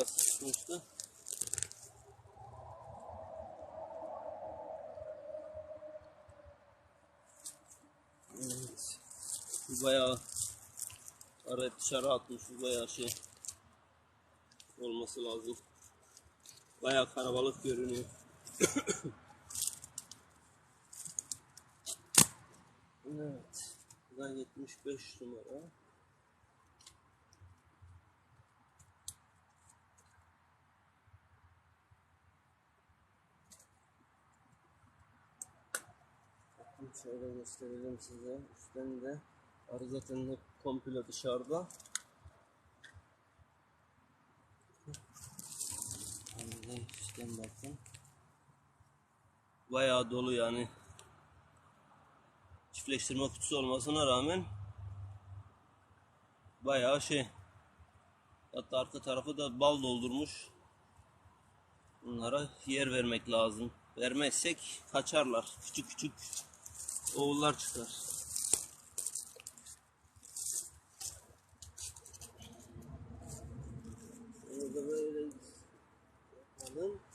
bayağı sıkışmıştı. Evet. Bayağı araya dışarı atmış. Bu bayağı şey olması lazım. Bayağı karabalık görünüyor. evet. Bu da 75 numara. Şöyle gösterelim size. Üstten de arı zaten hep komple dışarıda. Harbiden üstten bakın. Bayağı dolu yani. Çiftleştirme kutusu olmasına rağmen bayağı şey. Hatta arka tarafı da bal doldurmuş. Bunlara yer vermek lazım. Vermezsek kaçarlar. Küçük küçük oğullar çıkar. Bunu da böyle yapalım.